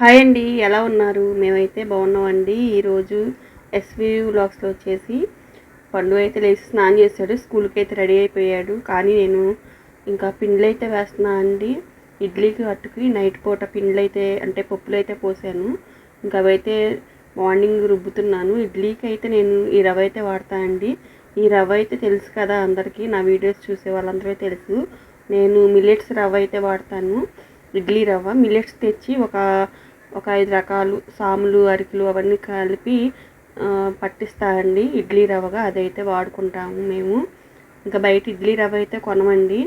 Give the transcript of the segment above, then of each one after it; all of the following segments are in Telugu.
హాయ్ అండి ఎలా ఉన్నారు? మేమైతే బాగున్నామండి. ఈరోజు ఎస్వి వ్లాగ్స్లో వచ్చేసి పండు అయితే లేచి స్నానం చేశాడు స్కూల్కి అయితే రెడీ అయిపోయాడు. కానీ నేను ఇంకా పిండ్లు అయితే వేస్తున్నా అండి. ఇడ్లీకి అట్టుకి నైట్ పూట పిండ్లు అయితే అంటే పప్పులు అయితే పోసాను. ఇంకా అవైతే మార్నింగ్ రుబ్బుతున్నాను. ఇడ్లీకి అయితే నేను ఈ రవ్వ అయితే వాడతా అండి. ఈ రవ్వ అయితే తెలుసు కదా అందరికీ నా వీడియోస్ చూసే వాళ్ళందరూ తెలుసు. నేను మిల్లెట్స్ రవ్వ అయితే వాడతాను. ఇడ్లీ రవ్వ. మిల్లెట్స్ తెచ్చి ఒక ఒక ఐదు రకాలు సాములు అరికలు అవన్నీ కలిపి పట్టిస్తారండి. ఇడ్లీ రవ్వగా అదైతే వాడుకుంటాము మేము. ఇంకా బయట ఇడ్లీ రవ్వ అయితే కొనమండి.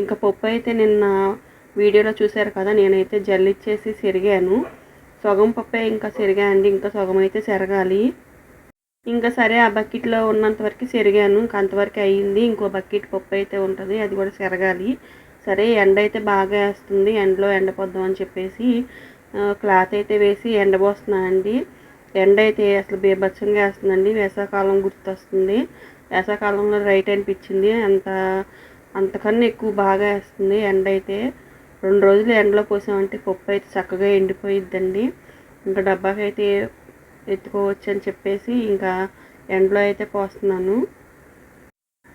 ఇంకా పప్పు అయితే నిన్న వీడియోలో చూశారు కదా నేనైతే జల్లిచ్చేసి సెరిగాను. సగం పప్పే ఇంకా సెరిగాయండి ఇంకా సగం అయితే సెరగాలి. ఇంకా సరే ఆ బకెట్లో ఉన్నంత వరకు సెరిగాను. ఇంకా అంతవరకు అయ్యింది ఇంకో బకెట్ పప్పు అయితే ఉంటుంది అది కూడా సెరగాలి. సరే ఎండ అయితే బాగా వేస్తుంది ఎండలో ఎండపోద్దాం అని చెప్పేసి క్లాత్ అయితే వేసి ఎండబోస్తున్నానండి ఎండ అయితే అసలు బీభత్సంగా వేస్తుందండి. వేసవకాలం గుర్తొస్తుంది. వేసవకాలంలో రైట్ అనిపించింది. అంత అంతకన్నా ఎక్కువ బాగా వేస్తుంది ఎండ అయితే. రెండు రోజులు ఎండలో పోసామంటే పప్పు అయితే చక్కగా ఎండిపోయిద్దండి. ఇంకా డబ్బాకి అయితే ఎత్తుకోవచ్చు అని చెప్పేసి ఇంకా ఎండలో అయితే పోస్తున్నాను.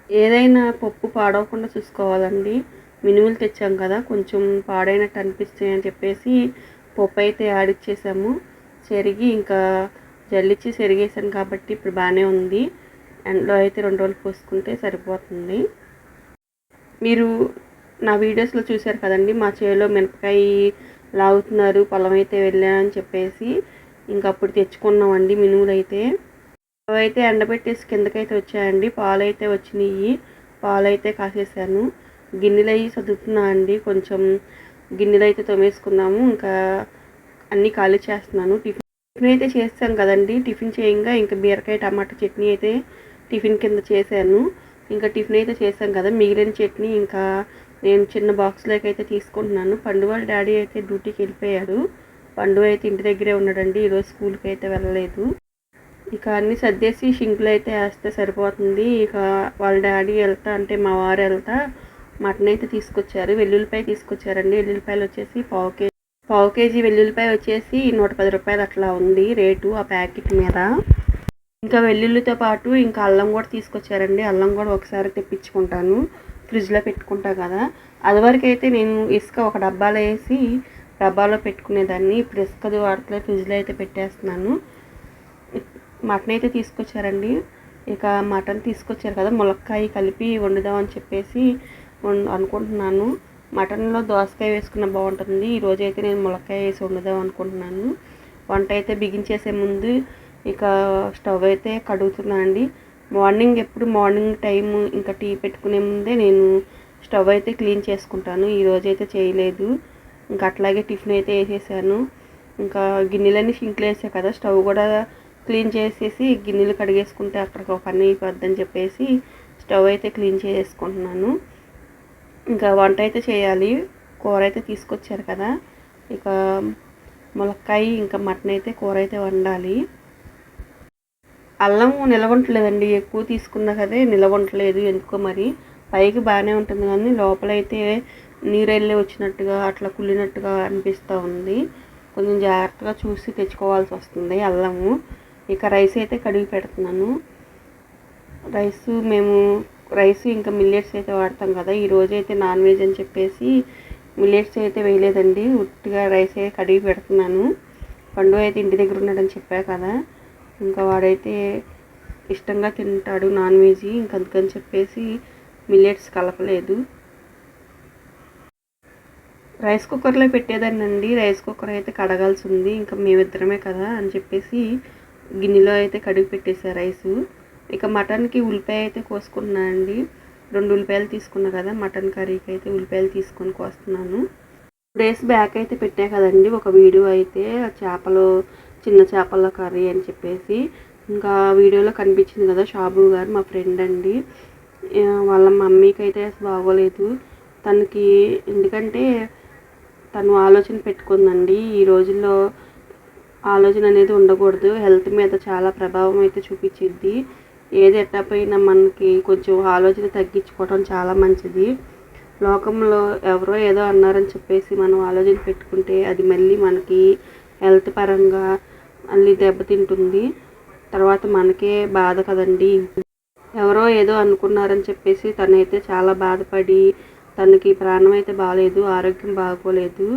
ఏదైనా పప్పు పాడవకుండా చూసుకోవాలండి. మినుములు తెచ్చాం కదా కొంచెం పాడైనట్టు అనిపిస్తాయి అని చెప్పేసి పప్పు అయితే ఆడిచ్చేసాము. చెరిగి ఇంకా జల్లిచ్చి చెరిగేసాను కాబట్టి ఇప్పుడు బాగానే ఉంది. ఎండలో అయితే రెండు రోజులు పోసుకుంటే సరిపోతుంది. మీరు నా వీడియోస్లో చూశారు కదండి మా చేలో మిరపకాయ లాగుతున్నారు పొలం అయితే వెళ్ళానని చెప్పేసి ఇంకా అప్పుడు తెచ్చుకున్నామండి మినుములు అయితే అవైతే ఎండబెట్టేసి కిందకైతే వచ్చాయండి పాలు అయితే వచ్చినాయి పాలు అయితే కాసేసాను. గిన్నెలు అవి చదువుతున్నా అండి కొంచెం గిన్నెలు అయితే తోమేసుకున్నాము ఇంకా అన్నీ ఖాళీ చేస్తున్నాను. టిఫిన్ టిఫిన్ అయితే చేస్తాం కదండి. టిఫిన్ చేయంగా. ఇంకా బీరకాయ టమాటా చట్నీ అయితే టిఫిన్ కింద చేశాను. ఇంకా టిఫిన్ అయితే చేశాం కదా. మిగిలిన చట్నీ ఇంకా నేను చిన్న బాక్స్లోకి అయితే తీసుకుంటున్నాను. పండు వాళ్ళ డాడీ అయితే డ్యూటీకి వెళ్ళిపోయాడు. పండు అయితే ఇంటి దగ్గరే ఉన్నాడండి. ఈరోజు స్కూల్కి అయితే వెళ్ళలేదు. ఇక అన్ని సర్దేసి షింకులు అయితే వేస్తే సరిపోతుంది. ఇక వాళ్ళ డాడీ వెళ్తా అంటే మా వారు వెళ్తా. మటన్ అయితే తీసుకొచ్చారు వెల్లుల్లిపాయ తీసుకొచ్చారండి. వెల్లుల్లిపాయలు వచ్చేసి పావు కేజీ పావు కేజీ వెల్లుల్లిపాయ వచ్చేసి నూట పది రూపాయలు అట్లా ఉంది రేటు ఆ ప్యాకెట్ మీద. ఇంకా వెల్లుల్లితో పాటు ఇంకా అల్లం కూడా తీసుకొచ్చారండి. అల్లం కూడా ఒకసారి తెప్పించుకుంటాను. ఫ్రిడ్జ్లో పెట్టుకుంటా కదా. అదివరకు అయితే నేను ఇసుక ఒక డబ్బాలో వేసి డబ్బాలో పెట్టుకునేదాన్ని. ఇప్పుడు ఇసుకది వాడతలే ఫ్రిడ్జ్లో అయితే పెట్టేస్తున్నాను. మటన్ అయితే తీసుకొచ్చారండి. ఇక మటన్ తీసుకొచ్చారు కదా ములక్కాయ కలిపి వండుదామని చెప్పేసి అనుకుంటున్నాను. మటన్లో దోసకాయ వేసుకున్న బాగుంటుంది ఈరోజు అయితే నేను ములక్కాయ వేసి వండుదాం అనుకుంటున్నాను. వంట అయితే బిగించేసే ముందు ఇక స్టవ్ అయితే కడుగుతున్నానండి. మార్నింగ్ ఎప్పుడు మార్నింగ్ టైం ఇంకా టీ పెట్టుకునే ముందే నేను స్టవ్ అయితే క్లీన్ చేసుకుంటాను. ఈరోజు అయితే చేయలేదు. ఇంకా అట్లాగే టిఫిన్ అయితే వేసేసాను. ఇంకా గిన్నెలన్నీ సింక్లో వేసా కదా స్టవ్ కూడా క్లీన్ చేసేసి గిన్నెలు కడిగేసుకుంటే అక్కడికి ఒక పని అయిపోద్దని చెప్పేసి స్టవ్ అయితే క్లీన్ చేసుకుంటున్నాను. ఇంకా వంట అయితే చేయాలి. కూర అయితే తీసుకొచ్చారు కదా. ఇక ములక్కాయ ఇంకా మటన్ అయితే కూర అయితే వండాలి. అల్లం నిలవంటలేదండి. ఎక్కువ తీసుకున్నా కదే నిలవంటలేదు ఎందుకో మరి. పైకి బాగానే ఉంటుంది కానీ లోపలైతే నీరు వెళ్ళి వచ్చినట్టుగా అట్లా కుళ్ళినట్టుగా అనిపిస్తూ ఉంది. కొంచెం జాగ్రత్తగా చూసి తెచ్చుకోవాల్సి వస్తుంది అల్లము. ఇక రైస్ అయితే కడిగి పెడుతున్నాను. రైస్ మేము రైస్ ఇంకా మిల్లెట్స్ అయితే వాడతాం కదా. ఈ అయితే నాన్ వెజ్ అని చెప్పేసి మిల్లెట్స్ అయితే వేయలేదండి. ఉట్టిగా రైస్ అయితే కడిగి పెడుతున్నాను. పండు అయితే ఇంటి దగ్గర ఉన్నాడని చెప్పా కదా. ఇంకా వాడైతే ఇష్టంగా తింటాడు నాన్ వెజ్ ఇంక అందుకని చెప్పేసి మిల్లెట్స్ కలపలేదు. రైస్ కుక్కర్లో పెట్టేదానండి రైస్ కుక్కర్ అయితే కడగాల్సి ఉంది. ఇంకా మేమిద్దరమే కదా అని చెప్పేసి గిన్నెలో అయితే కడిగి పెట్టేసా రైసు ఇక మటన్కి ఉల్లిపాయ అయితే కోసుకున్నానండి రెండు ఉల్లిపాయలు తీసుకున్నా కదా మటన్ కర్రీకి అయితే ఉల్లిపాయలు తీసుకొని కోస్తున్నాను. డేస్ బ్యాక్ అయితే పెట్టా కదండి ఒక వీడియో అయితే ఆ చేపలు చిన్న చేపల కర్రీ అని చెప్పేసి. ఇంకా వీడియోలో కనిపించింది కదా షాబు గారు మా ఫ్రెండ్ అండి. వాళ్ళ మమ్మీకి అయితే బాగోలేదు. తనకి ఎందుకంటే తను ఆలోచన పెట్టుకుందండి ఈ రోజుల్లో ఆలోచన అనేది ఉండకూడదు. హెల్త్ మీద చాలా ప్రభావం అయితే చూపించిద్ది. ఏది ఎట్టాపోయినా మనకి కొంచెం ఆలోచన తగ్గించుకోవటం చాలా మంచిది. లోకంలో ఎవరో ఏదో అన్నారని చెప్పేసి మనం ఆలోచన పెట్టుకుంటే అది మళ్ళీ మనకి హెల్త్ పరంగా మళ్ళీ దెబ్బతింటుంది. తర్వాత మనకే బాధ కదండి. ఎవరో ఏదో అనుకున్నారని చెప్పేసి తనైతే చాలా బాధపడి తనకి ప్రాణం అయితే బాగాలేదు ఆరోగ్యం బాగోలేదు.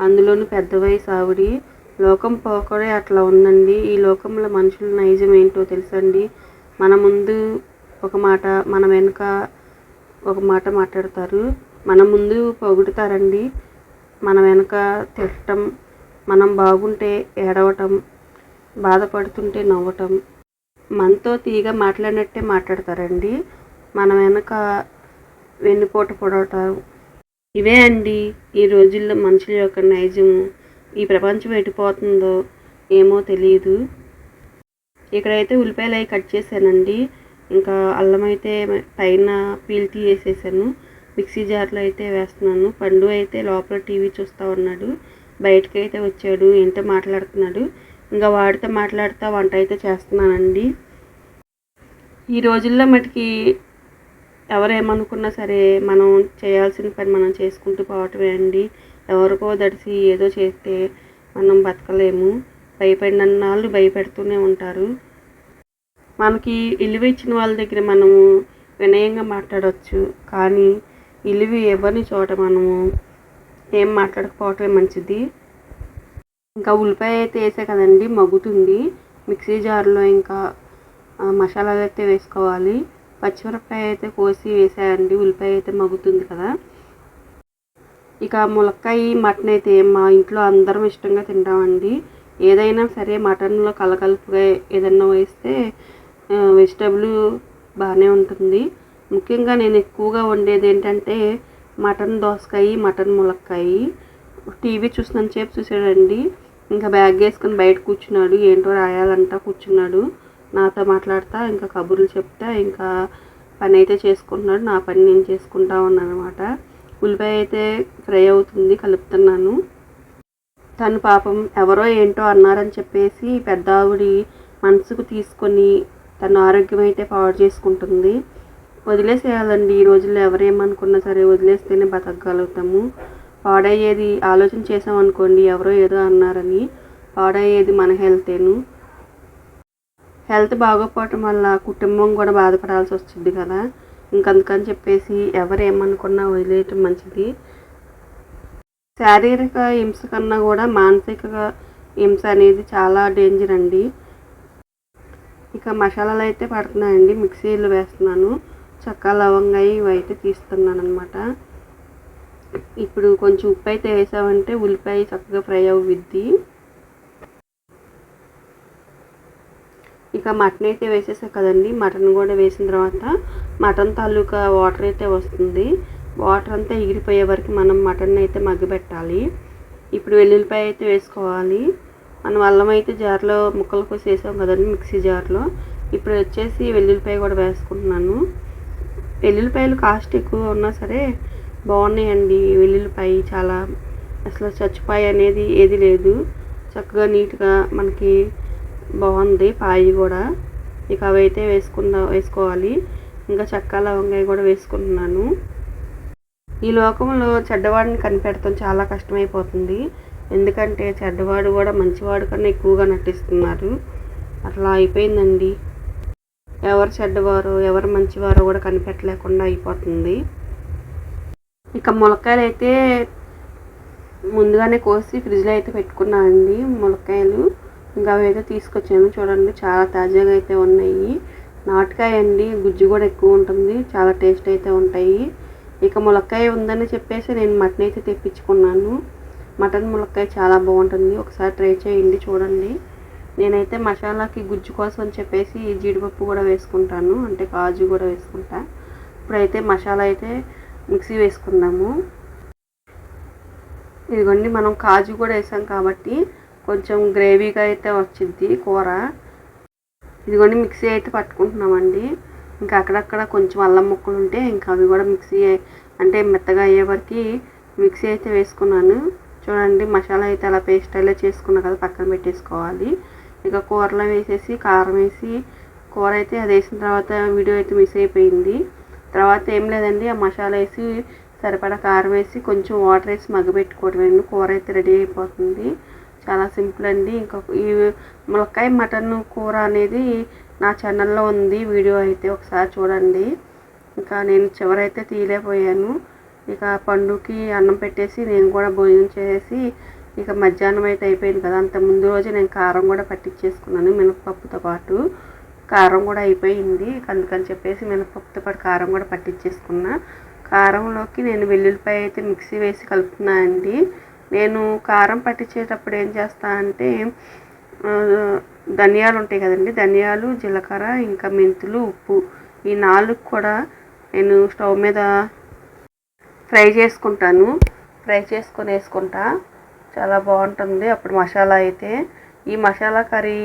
అందులోనూ పెద్ద వయసు ఆవిడి. లోకం పోకడే అట్లా ఉందండి. ఈ లోకంలో మనుషుల నైజం ఏంటో తెలుసండి? మన ముందు ఒక మాట మన వెనుక ఒక మాట మాట్లాడతారు. మన ముందు పొగుడుతారండి. మన వెనుక తిట్టడం మనం బాగుంటే ఏడవటం బాధపడుతుంటే నవ్వటం. మనతో తీగ మాట్లాడినట్టే మాట్లాడతారండి. మన వెనక వెన్నుపోట పొడవటం. ఇవే అండి ఈ రోజుల్లో మనుషుల యొక్క నైజము. ఈ ప్రపంచం ఎటుపోతుందో ఏమో తెలియదు ఇక్కడైతే ఉల్లిపాయలు అవి కట్ చేశానండి. ఇంకా అల్లం అయితే పైన పీల్ తీసేసాను మిక్సీ జార్లో అయితే వేస్తున్నాను. పండు అయితే లోపల టీవీ చూస్తూ ఉన్నాడు. బయటకి అయితే వచ్చాడు. ఏంటో మాట్లాడుతున్నాడు. ఇంకా వాడితో మాట్లాడుతూ వంట అయితే చేస్తున్నానండి. ఈ రోజుల్లో మటుకి ఎవరేమనుకున్నా సరే మనం చేయాల్సిన పని మనం చేసుకుంటూ పోవటమే అండి. ఎవరికో దడిసి ఏదో చేస్తే మనం బతకలేము. భయపడినన్నాళ్ళు భయపెడుతూనే ఉంటారు. మనకి ఇల్లు ఇచ్చిన వాళ్ళ దగ్గర మనము వినయంగా మాట్లాడవచ్చు కానీ ఇల్లు ఇవ్వని చోట మనము ఏం మాట్లాడకపోవటమే మంచిది. ఇంకా ఉల్లిపాయ అయితే వేసే కదండి మగ్గుతుంది. మిక్సీ జార్లో ఇంకా మసాలాలు అయితే వేసుకోవాలి. పచ్చిమిరపకాయ అయితే కోసి వేసేయండి ఉల్లిపాయ అయితే మగ్గుతుంది కదా. ఇక ములక్కాయ మటన్ అయితే మా ఇంట్లో అందరం ఇష్టంగా తింటామండి. ఏదైనా సరే మటన్లో కలకలుపుగా ఏదన్నా వేస్తే వెజిటబుల్ బాగానే ఉంటుంది. ముఖ్యంగా నేను ఎక్కువగా వండేది ఏంటంటే మటన్ దోసకాయ మటన్ ములక్కాయ. టీవీ చూసినంతసేపు చూసాడండి. ఇంకా బ్యాగ్ వేసుకొని బయట కూర్చున్నాడు. ఏంటో రాయాలంటా కూర్చున్నాడు. నాతో మాట్లాడతా ఇంకా కబుర్లు చెప్తా ఇంకా పని అయితే చేసుకుంటున్నాడు. నా పని నేను చేసుకుంటా ఉన్నాను అనమాట ఉల్లిపాయ అయితే ఫ్రై అవుతుంది కలుపుతున్నాను. తను పాపం ఎవరో ఏంటో అన్నారని చెప్పేసి పెద్ద ఆవిడి మనసుకు తీసుకొని తన ఆరోగ్యం అయితే పాడు చేసుకుంటుంది. వదిలేసేయాలండి ఈ రోజుల్లో ఎవరేమనుకున్నా సరే వదిలేస్తేనే బతకగలుగుతాము. పాడయ్యేది ఆలోచన చేసామనుకోండి ఎవరో ఏదో అన్నారని పాడయ్యేది మన హెల్తేను. హెల్త్ బాగోకపోవటం వల్ల కుటుంబం కూడా బాధపడాల్సి వస్తుంది కదా. ఇంకందుకని చెప్పేసి ఎవరు ఏమనుకున్నా వదిలేయటం మంచిది. శారీరక హింస కన్నా కూడా మానసిక హింస అనేది చాలా డేంజర్ అండి. ఇక మసాలాలు అయితే పడుతున్నాయండి మిక్సీలు వేస్తున్నాను. చక్క లవంగా ఇవి అయితే తీస్తున్నాను అనమాట ఇప్పుడు కొంచెం ఉప్పు అయితే వేసామంటే ఉల్లిపాయ చక్కగా ఫ్రై అవుద్ది. ఇంకా మటన్ అయితే వేసేసా కదండి. మటన్ కూడా వేసిన తర్వాత మటన్ తాలూకా వాటర్ అయితే వస్తుంది. వాటర్ అంతా ఎగిరిపోయే వరకు మనం మటన్ అయితే మగ్గబెట్టాలి. ఇప్పుడు వెల్లుల్లిపాయ అయితే వేసుకోవాలి. మనం అల్లం అయితే జార్లో ముక్కలు కోసి వేసాం కదండి మిక్సీ జార్లో. ఇప్పుడు వచ్చేసి వెల్లుల్లిపాయ కూడా వేసుకుంటున్నాను. వెల్లుల్లిపాయలు కాస్ట్ ఎక్కువ ఉన్నా సరే బాగున్నాయండి వెల్లుల్లిపాయ చాలా. అసలు చచ్చిపాయ అనేది ఏది లేదు. చక్కగా నీట్గా మనకి బాగుంది పాయి కూడా. ఇక అవైతే వేసుకుందా వేసుకోవాలి. ఇంకా చెక్క లవంగాయ కూడా వేసుకుంటున్నాను. ఈ లోకంలో చెడ్డవాడిని కనిపెడతాం చాలా కష్టమైపోతుంది. ఎందుకంటే చెడ్డవాడు కూడా మంచివాడు కన్నా ఎక్కువగా నటిస్తున్నారు. అట్లా అయిపోయిందండి. ఎవరు చెడ్డవారు ఎవరు మంచివారో కూడా కనిపెట్టలేకుండా అయిపోతుంది. ఇక ములక్కాయలు అయితే ముందుగానే కోసి ఫ్రిడ్జ్లో అయితే పెట్టుకున్నానండి ములక్కాయలు. ఇంకా అవి అయితే తీసుకొచ్చాను. చూడండి చాలా తాజాగా అయితే ఉన్నాయి. నాటుకాయ అండి గుజ్జు కూడా ఎక్కువ ఉంటుంది చాలా టేస్ట్ అయితే ఉంటాయి. ఇక ములక్కాయ ఉందని చెప్పేసి నేను మటన్ అయితే తెప్పించుకున్నాను. మటన్ ములక్కాయ చాలా బాగుంటుంది. ఒకసారి ట్రై చేయండి చూడండి. నేనైతే మసాలాకి గుజ్జు కోసం అని చెప్పేసి జీడిపప్పు కూడా వేసుకుంటాను అంటే కాజు కూడా వేసుకుంటా. ఇప్పుడైతే మసాలా అయితే మిక్సీ వేసుకుందాము. ఇదిగోండి మనం కాజు కూడా వేసాం కాబట్టి కొంచెం గ్రేవీగా అయితే వచ్చింది కూర. ఇదిగోండి మిక్సీ అయితే పట్టుకుంటున్నామండి. ఇంకా అక్కడక్కడ కొంచెం అల్లం ముక్కలు ఉంటే ఇంకా అవి కూడా మిక్సీ అంటే మెత్తగా అయ్యే వరకు మిక్సీ అయితే వేసుకున్నాను. చూడండి మసాలా అయితే అలా పేస్ట్ అలా చేసుకున్నా కదా పక్కన పెట్టేసుకోవాలి. ఇక కూరలో వేసేసి కారం వేసి కూర అయితే అది వేసిన తర్వాత వీడియో అయితే మిస్ అయిపోయింది. తర్వాత ఏం లేదండి ఆ మసాలా వేసి సరిపడా కారం వేసి కొంచెం వాటర్ వేసి మగ్గబెట్టుకోవడం కూర అయితే రెడీ అయిపోతుంది. చాలా సింపుల్ అండి. ఇంకొక ఈ ములక్కాయ మటన్ కూర అనేది నా ఛానల్లో ఉంది. వీడియో అయితే ఒకసారి చూడండి. ఇంకా నేను చివరైతే తీయలేకపోయాను. ఇక పండుకి అన్నం పెట్టేసి నేను కూడా భోజనం చేసి ఇక మధ్యాహ్నం అయితే అయిపోయింది కదా. అంత ముందు రోజు నేను కారం కూడా పట్టించేసుకున్నాను మినపప్పుతో పాటు. కారం కూడా అయిపోయింది. అందుకని చెప్పేసి మినపప్పుతో పాటు కారం కూడా పట్టించేసుకున్నా. కారంలోకి నేను వెల్లుల్లిపాయ అయితే మిక్సీ వేసి కలుపుతున్నా అండి నేను కారం పట్టించేటప్పుడు ఏం చేస్తా అంటే ధనియాలు ఉంటాయి కదండి ధనియాలు జీలకర్ర ఇంకా మెంతులు ఉప్పు ఈ నాలుగు కూడా నేను స్టవ్ మీద ఫ్రై చేసుకుంటాను. ఫ్రై చేసుకొని వేసుకుంటా చాలా బాగుంటుంది. అప్పుడు మసాలా అయితే ఈ మసాలా కర్రీ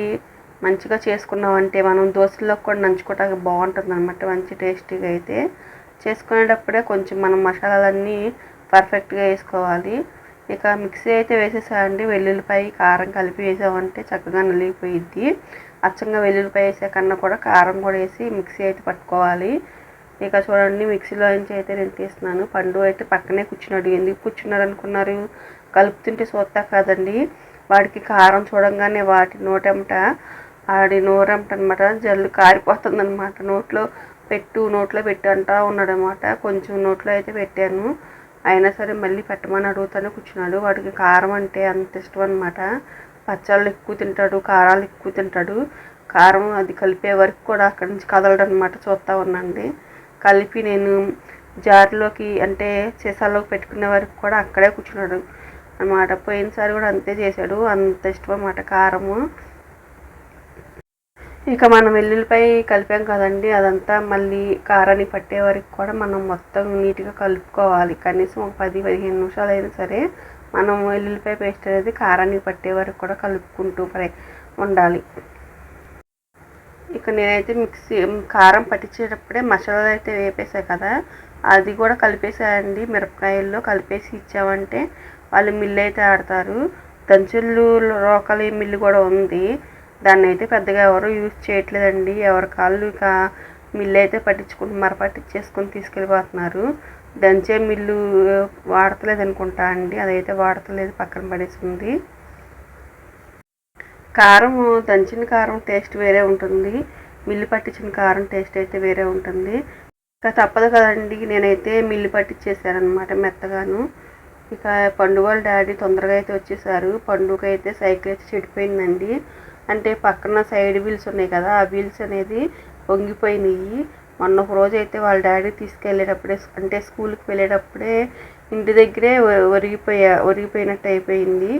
మంచిగా చేసుకున్నామంటే మనం దోశల్లో కూడా నంచుకోవటానికి బాగుంటుంది అనమాట మంచి టేస్టీగా అయితే. చేసుకునేటప్పుడే కొంచెం మనం మసాలాలన్నీ పర్ఫెక్ట్గా వేసుకోవాలి. ఇక మిక్సీ అయితే వేసేసామండి వెల్లుల్లిపాయ కారం కలిపి వేసామంటే చక్కగా నలిగిపోయిద్ది. అచ్చంగా వెల్లుల్లిపాయ వేసే కన్నా కూడా కారం కూడా వేసి మిక్సీ అయితే పట్టుకోవాలి. ఇక చూడండి మిక్సీలో నుంచి అయితే నేను తీస్తున్నాను. పండు అయితే పక్కనే కూర్చున్నాడు. ఎందుకు కూర్చున్నారు అనుకున్నారు? కలుపుతుంటే చూస్తా కాదండి. వాడికి కారం చూడంగానే వాటి నోటెంట ఆడి నోరెంట అనమాట జల్లు కారిపోతుంది అనమాట నోట్లో పెట్టు నోట్లో పెట్టు అంటా ఉన్నాడనమాట కొంచెం నోట్లో అయితే పెట్టాను. అయినా సరే మళ్ళీ పెట్టమని అడుగుతానే కూర్చున్నాడు. వాడికి కారం అంటే అంత ఇష్టం అనమాట పచ్చళ్ళు ఎక్కువ తింటాడు కారాలు ఎక్కువ తింటాడు. కారం అది కలిపే వరకు కూడా అక్కడి నుంచి కదలడం అనమాట చూస్తూ ఉన్నాండి కలిపి నేను జార్లోకి అంటే సీసాలోకి పెట్టుకునే వరకు కూడా అక్కడే కూర్చున్నాడు. అనమాట పోయినసారి కూడా అంతే చేశాడు. అంత ఇష్టం అన్నమాట కారము. ఇక మనం వెల్లుల్లిపై కలిపాం కదండి అదంతా మళ్ళీ కారాన్ని పట్టే వరకు కూడా మనం మొత్తం నీట్గా కలుపుకోవాలి. కనీసం ఒక పది పదిహేను నిమిషాలు అయినా సరే మనం వెల్లుల్లిపాయ పేస్ట్ అనేది కారాన్ని పట్టే వరకు కూడా కలుపుకుంటూ ఉండాలి. ఇక నేనైతే మిక్సీ కారం పట్టించేటప్పుడే మసాలాలు అయితే వేపేసాయి కదా అది కూడా కలిపేసాయండి మిరపకాయల్లో కలిపేసి ఇచ్చామంటే వాళ్ళు మిల్లు అయితే ఆడతారు. దంచుళ్ళు రోకలి మిల్లు కూడా ఉంది. దాన్ని అయితే పెద్దగా ఎవరు యూజ్ చేయట్లేదండి. ఎవరి కాళ్ళు ఇక మిల్లు అయితే పట్టించుకుంటున్నారు పట్టించేసుకొని తీసుకెళ్ళిపోతున్నారు. దంచే మిల్లు వాడతలేదు అనుకుంటా అండి. అదైతే వాడతలేదు పక్కన పడేసింది. కారం దంచిన కారం టేస్ట్ వేరే ఉంటుంది. మిల్లు పట్టించిన కారం టేస్ట్ అయితే వేరే ఉంటుంది. ఇక తప్పదు కదండి నేనైతే మిల్లు పట్టించేసానమాట మెత్తగాను. ఇక పండు వాళ్ళ డాడీ తొందరగా అయితే వచ్చేసారు. పండుగ అయితే సైకిల్ అయితే చెడిపోయిందండి. అంటే పక్కన సైడ్ వీల్స్ ఉన్నాయి కదా ఆ వీల్స్ అనేది వంగిపోయినాయి మొన్న ఒక రోజు అయితే వాళ్ళ డాడీ తీసుకెళ్ళేటప్పుడే అంటే స్కూల్కి వెళ్ళేటప్పుడే ఇంటి దగ్గరే ఒరిగిపోయా ఒరిగిపోయినట్టు అయిపోయింది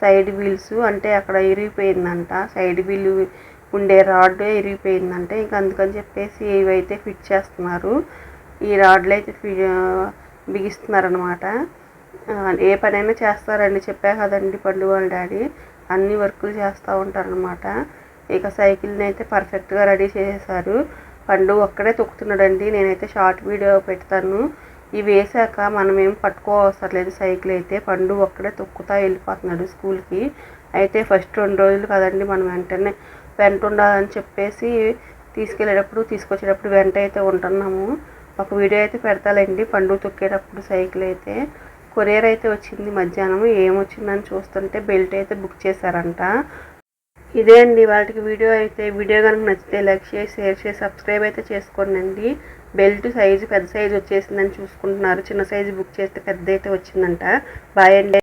సైడ్ వీల్స్. అంటే అక్కడ ఇరిగిపోయిందంట సైడ్ వీల్ ఉండే రాడ్ ఇరిగిపోయిందంటే. ఇంకా అందుకని చెప్పేసి ఇవైతే ఫిట్ చేస్తున్నారు. ఈ రాడ్లు అయితే బిగిస్తున్నారనమాట ఏ పనైనా చేస్తారండి చెప్పా కదండి పండు వాళ్ళ డాడీ. అన్ని వర్కులు చేస్తూ ఉంటారనమాట ఇక సైకిల్ని అయితే పర్ఫెక్ట్గా రెడీ చేసేసారు. పండు ఒక్కడే తొక్కుతున్నాడండి. నేనైతే షార్ట్ వీడియో పెడతాను. ఇవి వేసాక మనం ఏం పట్టుకోవసరం లేదు సైకిల్ అయితే పండు ఒక్కడే తొక్కుతా వెళ్ళిపోతున్నాడు స్కూల్కి. అయితే ఫస్ట్ రెండు రోజులు కదండి మనం వెంటనే వెంట ఉండాలని చెప్పేసి తీసుకెళ్ళేటప్పుడు తీసుకొచ్చేటప్పుడు వెంట అయితే ఉంటున్నాము. ఒక వీడియో అయితే పెడతాలండి పండు తొక్కేటప్పుడు సైకిల్ అయితే కొరియర్ అయితే వచ్చింది మధ్యాహ్నం ఏమొచ్చిందని చూస్తుంటే బెల్ట్ అయితే బుక్ చేశారంట. ఇదే అండి వాటికి వీడియో అయితే. వీడియో కనుక నచ్చితే లైక్ చేసి షేర్ చేసి సబ్స్క్రైబ్ అయితే చేసుకోండి బెల్ట్ సైజు పెద్ద సైజు వచ్చేసిందని చూసుకుంటున్నారు. చిన్న సైజు బుక్ చేస్తే పెద్ద అయితే వచ్చిందంట. బాయ్ అండి.